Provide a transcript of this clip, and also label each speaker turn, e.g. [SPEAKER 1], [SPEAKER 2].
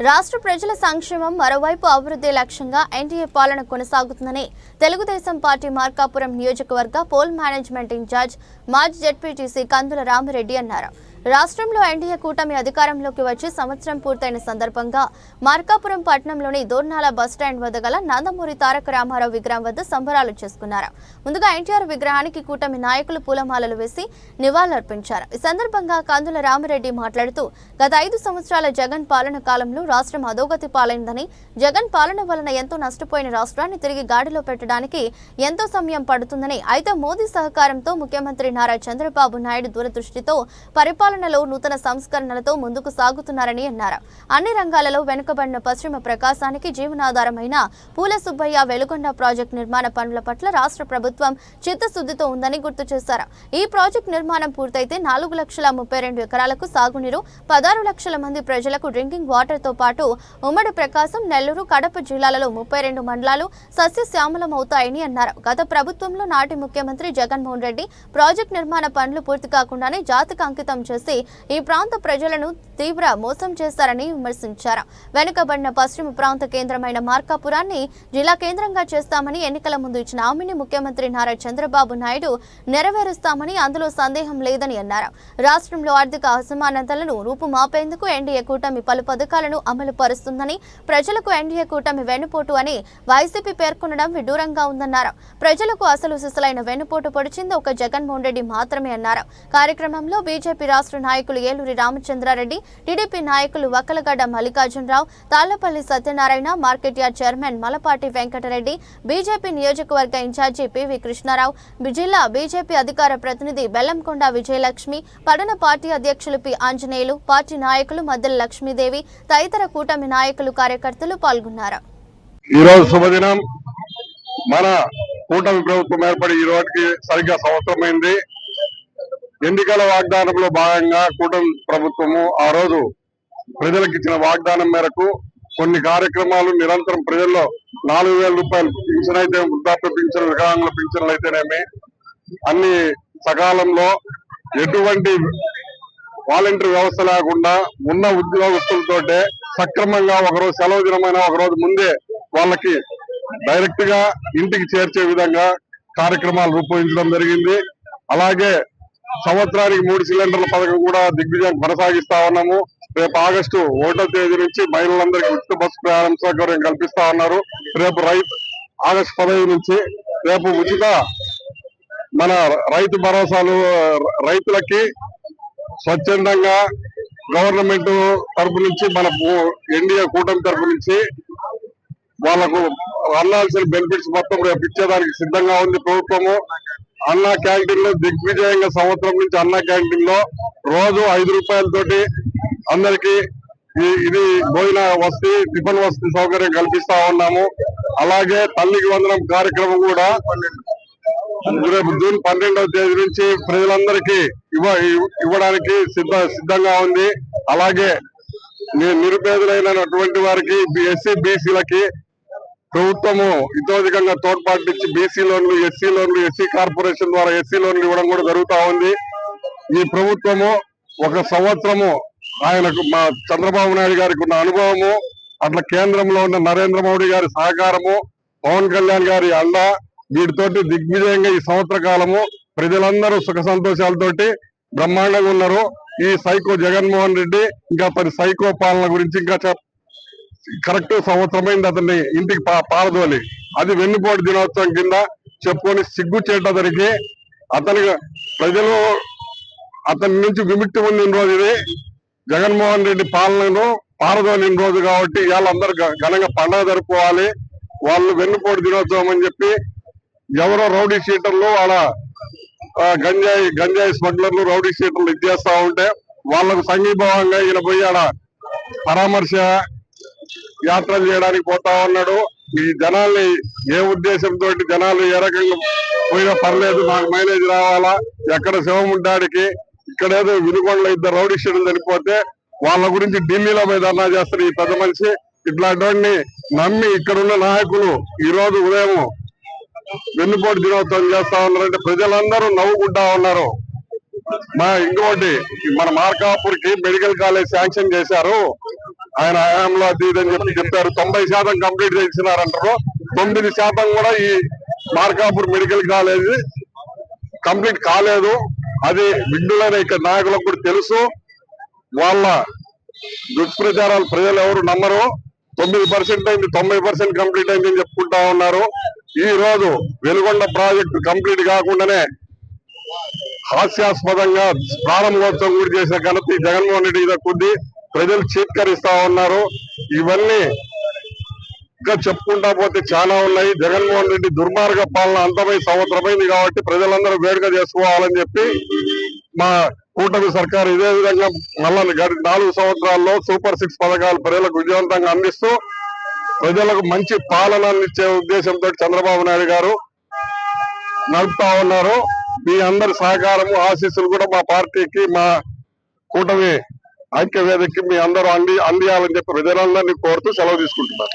[SPEAKER 1] రాష్ట్ర ప్రజల సంక్షేమం మరోవైపు అభివృద్ధి లక్ష్యంగా ఎన్డీఏ పాలన కొనసాగుతుందని తెలుగుదేశం పార్టీ మార్కాపురం నియోజకవర్గ పోల్ మేనేజ్మెంట్ ఇన్ఛార్జ్ మాజీ జెడ్పీటీసీ కందుల రామిరెడ్డి అన్నారు. రాష్ట్రంలో ఎన్డీఏ కూటమి అధికారంలోకి వచ్చి సంవత్సరం పూర్తయిన సందర్భంగా మార్కాపురం పట్టణంలోని దోర్నాల బస్టాండ్ వద్ద గల నందమూరి తారక రామారావు విగ్రహం వద్ద సంబరాలు చేసుకున్నారు. ముందుగా ఎన్టీఆర్ విగ్రహానికి కూటమి నాయకులు పూలమాలలు వేసి నివాళులర్పించారు. ఈ సందర్భంగా కందుల రామిరెడ్డి మాట్లాడుతూ గత ఐదు సంవత్సరాల జగన్ పాలన కాలంలో రాష్ట్రం అధోగతి పాలైందని జగన్ పాలన వలన ఎంతో నష్టపోయిన రాష్ట్రాన్ని తిరిగి గాడిలో పెట్టడానికి ఎంతో సమయం పడుతుందని అయితే మోదీ సహకారంతో ముఖ్యమంత్రి నారా చంద్రబాబు నాయుడు దూరదృష్టితో పరిపాలన పరిపాలనలో నూతన సంస్కరణలతో ముందుకు సాగుతున్నారని అన్నారు. అన్ని రంగాలలో వెనుకబడిన పశ్చిమ ప్రకాశానికి జీవనాధారమైన పూల సుబ్బయ్య వెలుగొండ ప్రాజెక్టు నిర్మాణ పనుల పట్ల రాష్ట్ర ప్రభుత్వం చిత్తశుద్ధితో ఉందని గుర్తు చేశారు. ఈ ప్రాజెక్టు నిర్మాణం పూర్తయితే నాలుగు లక్షల ముప్పై రెండు ఎకరాలకు సాగునీరు పదహారు లక్షల మంది ప్రజలకు డ్రింకింగ్ వాటర్తో పాటు ఉమ్మడి ప్రకాశం నెల్లూరు కడప జిల్లాలలో ముప్పై రెండు మండలాలు సస్యశ్యామలమవుతాయని అన్నారు. గత ప్రభుత్వంలో నాటి ముఖ్యమంత్రి జగన్మోహన్ రెడ్డి ప్రాజెక్టు నిర్మాణ పనులు పూర్తి కాకుండానే జాతికి అంకితం చేసి ఈ ప్రాంత ప్రజలను తీవ్ర మోసం చేశారని విమర్శించారు. వెనుకబడిన పశ్చిమ ప్రాంత కేంద్రమైన మార్కాపురాన్ని జిల్లా కేంద్రంగా చేస్తామని ఎన్నికల ముందు ఇచ్చిన హామీని ముఖ్యమంత్రి నారా చంద్రబాబు నాయుడు నెరవేరుస్తామని అందులో సందేహం లేదని అన్నారు. రాష్ట్రంలో ఆర్థిక అసమానతలను రూపుమాపేందుకు ఎన్డీఏ కూటమి పలు పథకాలను అమలు పరుస్తుందని ప్రజలకు ఎన్డీఏ కూటమి వెన్నుపోటు అని వైసీపీ పేర్కొనడం విడ్డూరంగా ఉందన్నారు. ప్రజలకు అసలు సిసలైన వెన్నుపోటు పొడిచింది ఒక జగన్మోహన్ రెడ్డి మాత్రమే అన్నారు. కార్యక్రమంలో బీజేపీ రాష్ట్ర నాయకులు ఏలూరి రామచంద్రారెడ్డి టీడీపీ నాయకులు Vakkalagadda Mallikarjuna Rao Tallapalli Satyanarayana market yard chairman Malapati Venkata Reddy BJP నియోజకవర్గ ఇన్ఛార్జి పివి కృష్ణారావు జిల్లా బీజేపీ అధికార ప్రతినిధి బెల్లంకొండ విజయలక్ష్మి పడన పార్టీ అధ్యక్షులు పి ఆంజనేయులు పార్టీ నాయకులు మద్దెల లక్ష్మీదేవి తదితర కూటమి నాయకులు కార్యకర్తలు పాల్గొన్నారు.
[SPEAKER 2] శుభదినం. మన కూటమి ప్రభుత్వం ఏర్పడి ఈ రోజుకి సరిగ్గా సంవత్సరమైంది ఎన్నికల వాగ్దానంలో భాగంగా కూటమి ప్రభుత్వము ఆ రోజు ప్రజలకు ఇచ్చిన వాగ్దానం మేరకు కొన్ని కార్యక్రమాలు నిరంతరం ప్రజల్లో నాలుగు వేల రూపాయలు పింఛన్ అయితే వృద్ధాప్య పింఛన్ వికలాంగుల పింఛన్లు అయితేనేమి అన్ని సకాలంలో ఎటువంటి వాలంటీర్ వ్యవస్థ లేకుండా ఉన్న ఉద్యోగస్తులతోటే సక్రమంగా ఒకరోజు సెలవు దినమైన ఒక రోజు ముందే వాళ్ళకి డైరెక్ట్గా ఇంటికి చేర్చే విధంగా కార్యక్రమాలు రూపొందించడం జరిగింది. అలాగే సంవత్సరానికి మూడు సిలిండర్ల పథకం కూడా దిగ్విజయం కొనసాగిస్తా ఉన్నాము. రేపు ఆగస్టు ఒకటో తేదీ నుంచి మహిళలందరికీ ఉచిత బస్సు ప్రయాణం సౌకర్యం కల్పిస్తా ఉన్నారు. రేపు రైతు ఆగస్టు పదహైదు నుంచి రేపు ఉచిత మన రైతు భరోసాలు రైతులకి స్వచ్ఛందంగా గవర్నమెంట్ తరపు నుంచి మన ఎన్డీఏ కూటమి తరపు నుంచి వాళ్ళకు అందాల్సిన బెనిఫిట్స్ మొత్తం రేపు ఇచ్చేదానికి సిద్ధంగా ఉంది ప్రభుత్వము. అన్నా క్యాంటీన్లో దిగ్విజయంగా సంవత్సరం నుంచి అన్నా క్యాంటీన్లో రోజు ఐదు రూపాయలతోటి అందరికి ఇది భోజన వసతి టిఫిన్ వసతి సౌకర్యం కల్పిస్తా ఉన్నాము. అలాగే తల్లికి వందనం కార్యక్రమం కూడా రేపు జూన్ పన్నెండవ తేదీ నుంచి ప్రజలందరికీ ఇవ్వ ఇవ్వడానికి సిద్ధ సిద్ధంగా ఉంది. అలాగే నిరుపేదలైనటువంటి వారికి ఎస్సీ బీసీలకి ప్రభుత్వము ఇతోధికంగా తోడ్పాటిచ్చి బీసీ లోన్లు ఎస్సీ లోన్లు ఎస్సీ కార్పొరేషన్ ద్వారా ఎస్సీ లోన్లు ఇవ్వడం కూడా జరుగుతా ఉంది. ఈ ప్రభుత్వము ఒక సంవత్సరము ఆయనకు మా చంద్రబాబు నాయుడు గారికి ఉన్న అనుభవము అట్లా కేంద్రంలో ఉన్న నరేంద్ర మోడీ గారి సహకారము పవన్ కళ్యాణ్ గారి అండ వీటితోటి దిగ్విజయంగా ఈ సంవత్సర కాలము ప్రజలందరూ సుఖ సంతోషాలతోటి బ్రహ్మాండంగా ఉన్నారు. ఈ సైకో జగన్మోహన్ రెడ్డి ఇంకా పది సైకో పాలన గురించి ఇంకా చెప్ కరెక్ట్ సంవత్సరమైంది అతన్ని ఇంటికి పా- పారదోలి అది వెన్నుపోటు దినోత్సవం కింద చెప్పుకొని సిగ్గు చేయడానికి అతనికి ప్రజలు అతని నుంచి విముక్తి పొందిన రోజు ఇది. జగన్మోహన్ రెడ్డి పాలనను పారదోలిన రోజు కాబట్టి వాళ్ళందరూ ఘనంగా పండగ జరుపుకోవాలి. వాళ్ళు వెన్నుపోటు దినోత్సవం అని చెప్పి ఎవరో రౌడీ షీటర్లు వాళ్ళ గంజాయి గంజాయి స్మగ్లర్లు రౌడీ షీటర్లు ఇచ్చేస్తా ఉంటే వాళ్ళకు సంఘీభావంగా ఈయన పోయి ఆడ పరామర్శ యాత్రలు చేయడానికి పోతా ఉన్నాడు. ఈ జనాల్ని ఏ ఉద్దేశంతో జనాలు ఏ రకంగా పోయినా పర్లేదు మాకు మైలేజ్ రావాలా ఎక్కడ శివం ఉంటాడికి ఇక్కడ ఏదో వినుకొండలో ఇద్దరు రౌడీ షెడ్యూల్ చనిపోతే వాళ్ళ గురించి ఢిల్లీలో పోయి ధర్నా చేస్తారు ఈ పెద్ద మనిషి. ఇట్లాంటి నమ్మి ఇక్కడ ఉన్న నాయకులు ఈ రోజు ఉదయం వెన్నుపోటు దినోత్సవం చేస్తా ఉన్నారంటే ప్రజలందరూ నవ్వుకుంటా ఉన్నారు. మా ఇంకోటి మన మార్కాపూర్కి మెడికల్ కాలేజ్ శాంక్షన్ చేశారు. ఆయన హయాంలో అది అని చెప్పి చెప్పారు. తొంభై శాతం కంప్లీట్ చేసినారంటారు తొమ్మిది శాతం కూడా ఈ మార్కాపూర్ మెడికల్ కాలేజ్ కంప్లీట్ కాలేదు. అది విడ్డులైన ఇక్కడ నాయకులకు కూడా తెలుసు. వాళ్ళ దుష్ప్రచారాలు ప్రజలు ఎవరు నమ్మరు. తొమ్మిది పర్సెంట్ అయింది తొంభై పర్సెంట్ కంప్లీట్ అయింది అని చెప్పుకుంటా ఉన్నారు. ఈ రోజు వెలుగొండ ప్రాజెక్టు కంప్లీట్ కాకుండానే హాస్యాస్పదంగా ప్రారంభోత్సవం కూడా చేసిన ఘనత జగన్మోహన్ రెడ్డి దక్కుంది కొద్ది. ప్రజలు చీత్కరిస్తా ఉన్నారు. ఇవన్నీ ఇంకా చెప్పుకుంటా పోతే చాలా ఉన్నాయి. జగన్మోహన్ రెడ్డి దుర్మార్గ పాలన అంతమై సంవత్సరమైంది కాబట్టి ప్రజలందరూ వేడుక చేసుకోవాలని చెప్పి మా కూటమి సర్కారు ఇదే విధంగా మళ్ళా గడి నాలుగు సంవత్సరాల్లో సూపర్ సిక్స్ పథకాలు ప్రజలకు విజయవంతంగా అందిస్తూ ప్రజలకు మంచి పాలన అందించే ఉద్దేశంతో చంద్రబాబు నాయుడు గారు నడుపుతా ఉన్నారు. మీ అందరి సహకారము ఆశీస్సులు కూడా మా పార్టీకి మా కూటమి ఐక్య వేదికకి మీ అందరూ అంది అందియాలని చెప్పి ప్రజలందరినీ కోరుతూ సెలవు తీసుకుంటున్నారు